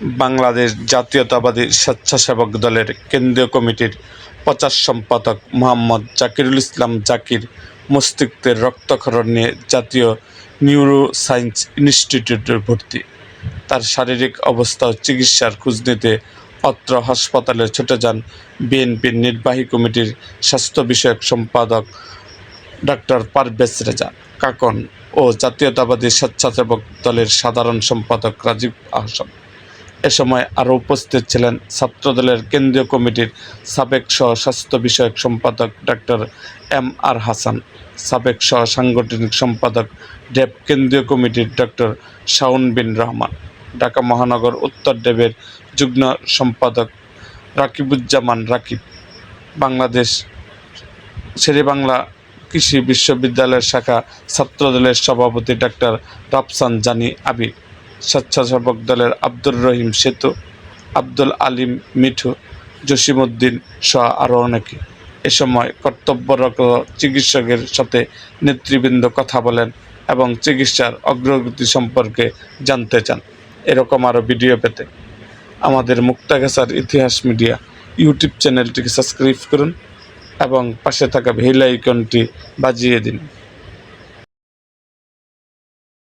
বাংলাদেশ জাতীয়তাবাদী স্বেচ্ছাসেবক দলের কেন্দ্রীয় কমিটির প্রচার সম্পাদক মোহাম্মদ জাকিরুল ইসলাম জাকির মস্তিষ্কের রক্তক্ষরণ নিয়ে জাতীয় নিউরো সায়েন্স ইনস্টিটিউটে ভর্তি। তার শারীরিক অবস্থা চিকিৎসার খোঁজ নিতে অত্র হাসপাতালে ছুটে যান বিএনপির নির্বাহী কমিটির স্বাস্থ্য বিষয়ক সম্পাদক ডক্টর পারভেজ রেজা কাকন ও জাতীয়তাবাদী স্বেচ্ছাসেবক দলের সাধারণ সম্পাদক রাজীব আহসান। এ সময় আরও উপস্থিত ছিলেন ছাত্রদলের কেন্দ্রীয় কমিটির সাবেক সহ স্বাস্থ্য বিষয়ক সম্পাদক ডাক্তার এম আর হাসান, সাবেক সহ সাংগঠনিক সম্পাদক ডেব কেন্দ্রীয় কমিটির ডক্টর শাউন বিন রহমান, ঢাকা মহানগর উত্তর ডেবের যুগ্ম সম্পাদক রাকিবুজ্জামান রাকিব, বাংলাদেশ শেরেবাংলা কৃষি বিশ্ববিদ্যালয়ের শাখা ছাত্রদলের সভাপতি ডাক্তার রাফসান জানি আবির। স্বেচ্ছাসেবক দলের আব্দুর রহিম সেতু, আব্দুল আলিম মিঠু, জসিমউদ্দিন সহ আরও অনেকে। এ সময় কর্তব্যরত চিকিৎসকের সাথে নেতৃবৃন্দ কথা বলেন এবং চিকিৎসার অগ্রগতি সম্পর্কে জানতে চান। এরকম আরও ভিডিও পেতে আমাদের মুক্তাগাছার ইতিহাস মিডিয়া ইউটিউব চ্যানেলটিকে সাবস্ক্রাইব করুন এবং পাশে থাকা বেল আইকনটি বাজিয়ে দিন।